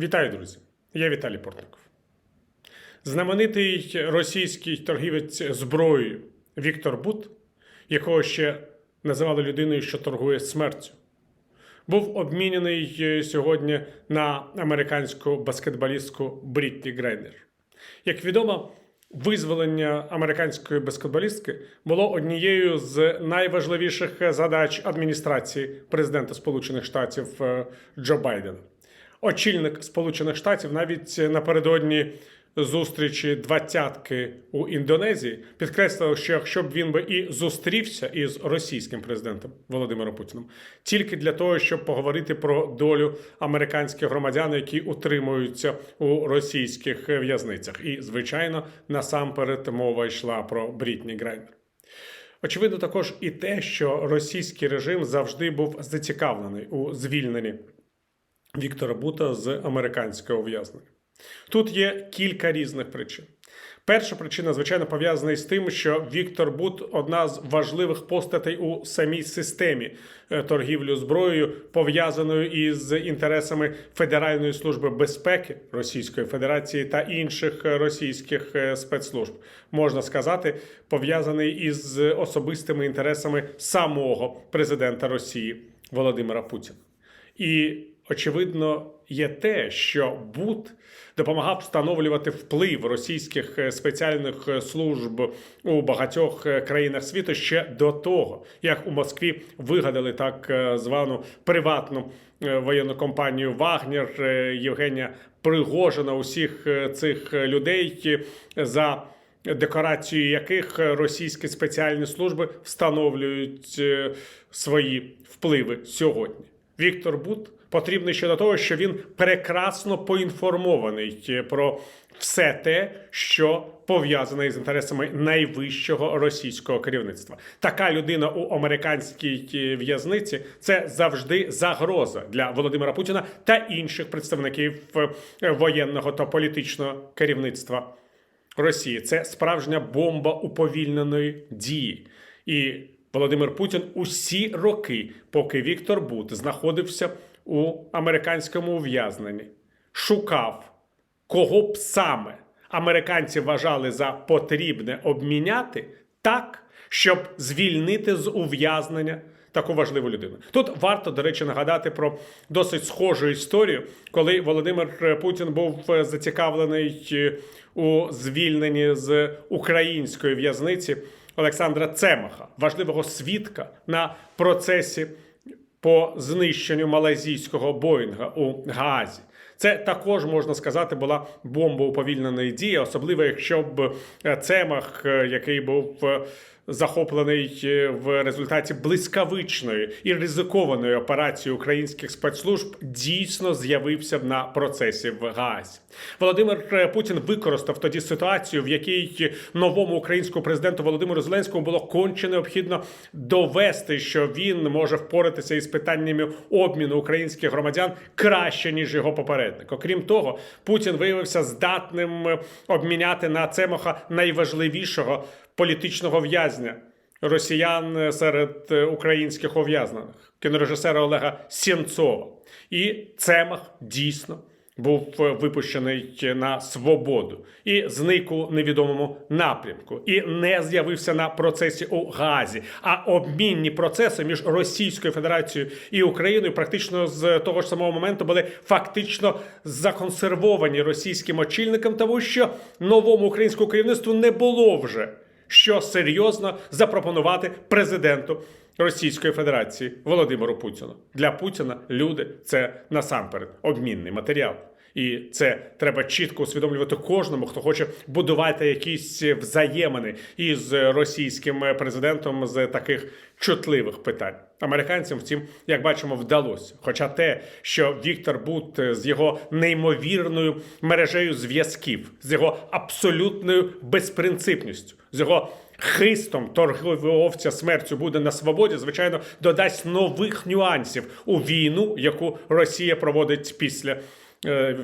Вітаю, друзі! Я Віталій Портников. Знаменитий російський торгівець зброєю Віктор Бут, якого ще називали людиною, що торгує смертю, був обмінений е, сьогодні на американську баскетболістку Брітні Грейнер. Як відомо, визволення американської баскетболістки було однією з найважливіших задач адміністрації президента Сполучених Штатів е, Джо Байдена. Очільник Сполучених Штатів навіть напередодні зустрічі двадцятки у Індонезії підкреслив, що якщо б він би і зустрівся із російським президентом Володимиром Путіним, тільки для того, щоб поговорити про долю американських громадян, які утримуються у російських в'язницях, і звичайно, насамперед мова йшла про Брітні Грайнер. Очевидно, також і те, що російський режим завжди був зацікавлений у звільненні Віктора Бута з американського ув'язнення. Тут є кілька різних причин. Перша причина, звичайно, пов'язана із тим, що Віктор Бут одна з важливих постатей у самій системі е, торгівлі зброєю, пов'язаною із інтересами Федеральної служби безпеки Російської Федерації та інших е, російських е, спецслужб, можна сказати, пов'язаний із особистими інтересами самого президента Росії Володимира Путіна. І очевидно є те, що Бут допомагав встановлювати вплив російських е, спеціальних е, служб у багатьох е, країнах світу ще до того, як у Москві вигадали так звану приватну воєнну компанію Вагнер Євгенія Пригожина, усіх цих людей за декорацією яких російські спеціальні служби встановлюють свої впливи сьогодні. Віктор Бут потрібний ще до того, що він прекрасно поінформований про все те, що пов'язане з інтересами найвищого російського керівництва. Така людина у американській в'язниці це завжди загроза для Володимира Путіна та інших представників воєнного та політичного керівництва Росії. Це справжня бомба уповільненої дії. І Володимир Путін усі роки, поки Віктор Бут знаходився у американському ув'язненні, шукав, кого б саме американці вважали за потрібне обміняти так, щоб звільнити з ув'язнення таку важливу людину. Тут варто, до речі, нагадати про досить схожу історію, коли Володимир Путін був зацікавлений у звільненні з української в'язниці. Олександра Цемаха, важливого свідка на процесі по знищенню малайзійського Боїнга у Гаазі. Це також можна сказати була бомба уповільненої дії, особливо якщо б Цемах, який був захоплений в результаті блискавичної і ризикованої операції українських спецслужб, дійсно з'явився на процесі в Гаазі. Володимир Путін використав тоді ситуацію, в якій новому українському президенту Володимиру Зеленському було конче необхідно довести, що він може впоратися із питаннями обміну українських громадян краще ніж його попередник. Окрім того, Путін виявився здатним обміняти на Цемоха найважливішого політичного в'язня росіян серед українських ув'язнених кінорежисера Олега Сєнцова. І Цемах дійсно був випущений на свободу і зник у невідомому напрямку, і не з'явився на процесі у Газі. А обмінні процеси між Російською Федерацією і Україною практично з того ж самого моменту були фактично законсервовані російським очільником, тому що новому українському керівництву не було вже що серйозно запропонувати президенту Російської Федерації Володимиру Путіну. Для Путіна люди це насамперед обмінний матеріал. І це треба чітко усвідомлювати кожному, хто хоче будувати якісь взаємини із російським президентом з таких чутливих питань. Американцям, втім, як бачимо, вдалося. Хоча те, що Віктор Бут з його неймовірною мережею зв'язків, з його абсолютною безпринципністю, з його хистом торговця смертю буде на свободі, звичайно, додасть нових нюансів у війну, яку Росія проводить після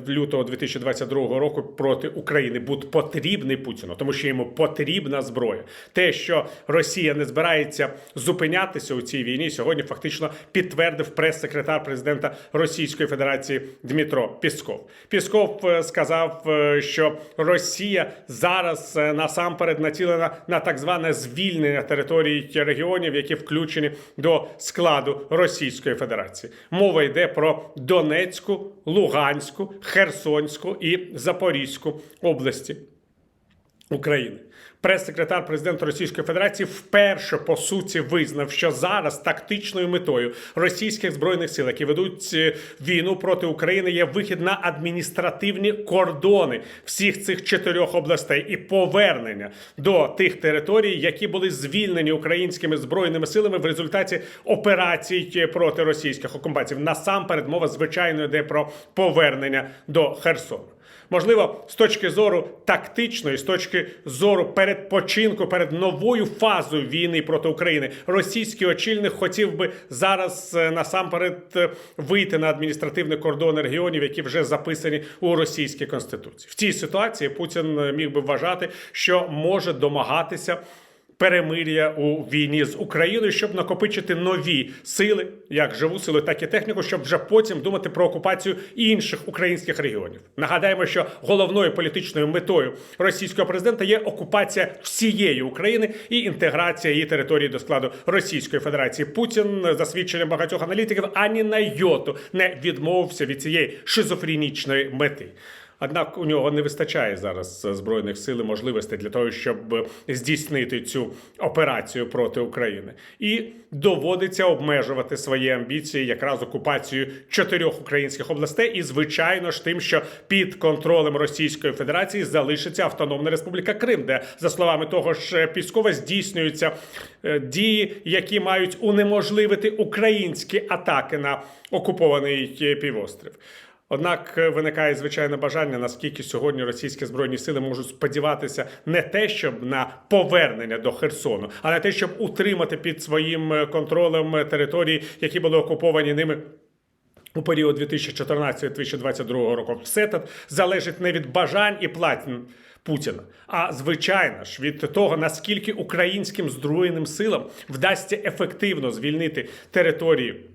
лютого 2022 року проти України був потрібний Путіну, тому що йому потрібна зброя. Те, що Росія не збирається зупинятися у цій війні, сьогодні фактично підтвердив прес-секретар президента Російської Федерації Дмитро Пісков. Пісков е, сказав, е, що Росія зараз е, насамперед націлена на так зване звільнення територій регіонів, які включені до складу Російської Федерації. Мова йде про Донецьку, Луганську, Херсонську і Запорізьку області. України. Прес-секретар президента Російської Федерації вперше по суті визнав, що зараз тактичною метою російських збройних сил, які ведуть е, війну проти України, є вихід на адміністративні кордони всіх цих чотирьох областей і повернення до тих територій, які були звільнені українськими збройними силами в результаті операцій проти російських окупантів. Насамперед мова звичайно йде про повернення до Херсону. Можливо, з точки зору тактичної, з точки зору передпочинку, перед новою фазою війни проти України, російський очільник хотів би зараз е, насамперед е, вийти на адміністративні кордони регіонів, які вже записані у російській конституції. В цій ситуації Путін е, міг би вважати, що може домагатися. Перемир'я у війні з Україною, щоб накопичити нові сили, як живу силу, так і техніку, щоб вже потім думати про окупацію інших українських регіонів. Нагадаємо, що головною політичною метою російського президента є окупація всієї України і інтеграція її території до складу Російської Федерації. Путін, за свідченням багатьох аналітиків, ані на йоту не відмовився від цієї шизофренічної мети. Однак у нього не вистачає зараз збройних сил і можливостей для того, щоб здійснити цю операцію проти України, і доводиться обмежувати свої амбіції якраз окупацією чотирьох українських областей, і звичайно ж тим, що під контролем Російської Федерації залишиться Автономна Республіка Крим, де за словами того ж Піскова здійснюються е, дії, які мають унеможливити українські атаки на окупований е, півострів. Однак е, виникає звичайне бажання, наскільки сьогодні російські збройні сили можуть сподіватися не те, щоб на повернення до Херсону, а на те, щоб утримати під своїм е, контролем е, території, які були окуповані ними. У період 2014-2022 року все це залежить не від бажань і платін Путіна, а звичайно ж від того, наскільки українським збройним силам вдасться ефективно звільнити території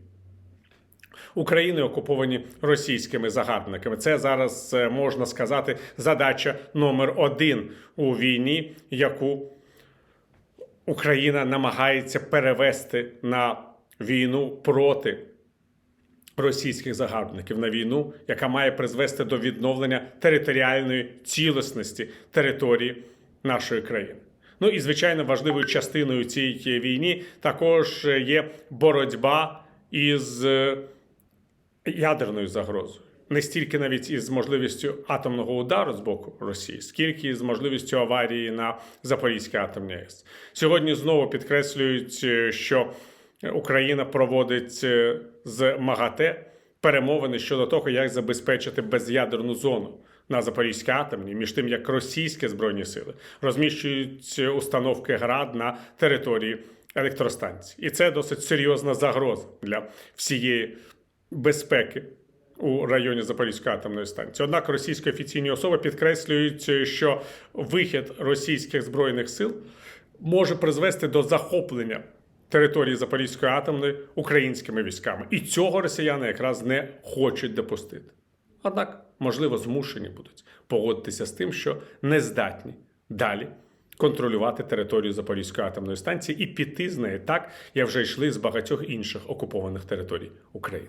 України окуповані російськими загарбниками. Це зараз е, можна сказати задача номер один у війні, яку Україна намагається перевести на війну проти. Російських загарбників на війну, яка має призвести до відновлення територіальної цілісності території нашої країни. Ну і звичайно важливою частиною цієї війни також є боротьба із е, ядерною загрозою. Не стільки навіть із можливістю атомного удару з боку Росії, скільки з можливістю аварії на Запорізькій атомній АЕС. Сьогодні знову підкреслюють, е, що Україна проводить е, з МАГАТЕ перемовини щодо того, як забезпечити без'ядерну зону на Запорізькій атомній, між тим як російські збройні сили розміщують установки ГРАД на території електростанцій, і це досить серйозна загроза для всієї безпеки. У районі Запорізької атомної станції. Однак російські офіційні особи підкреслюють, що вихід російських збройних сил може призвести до захоплення території Запорізької атомної українськими військами. І цього росіяни якраз не хочуть допустити. Однак, можливо, змушені будуть погодитися з тим, що не здатні далі контролювати територію Запорізької атомної станції і піти з неї так, як вже йшли з багатьох інших окупованих територій України.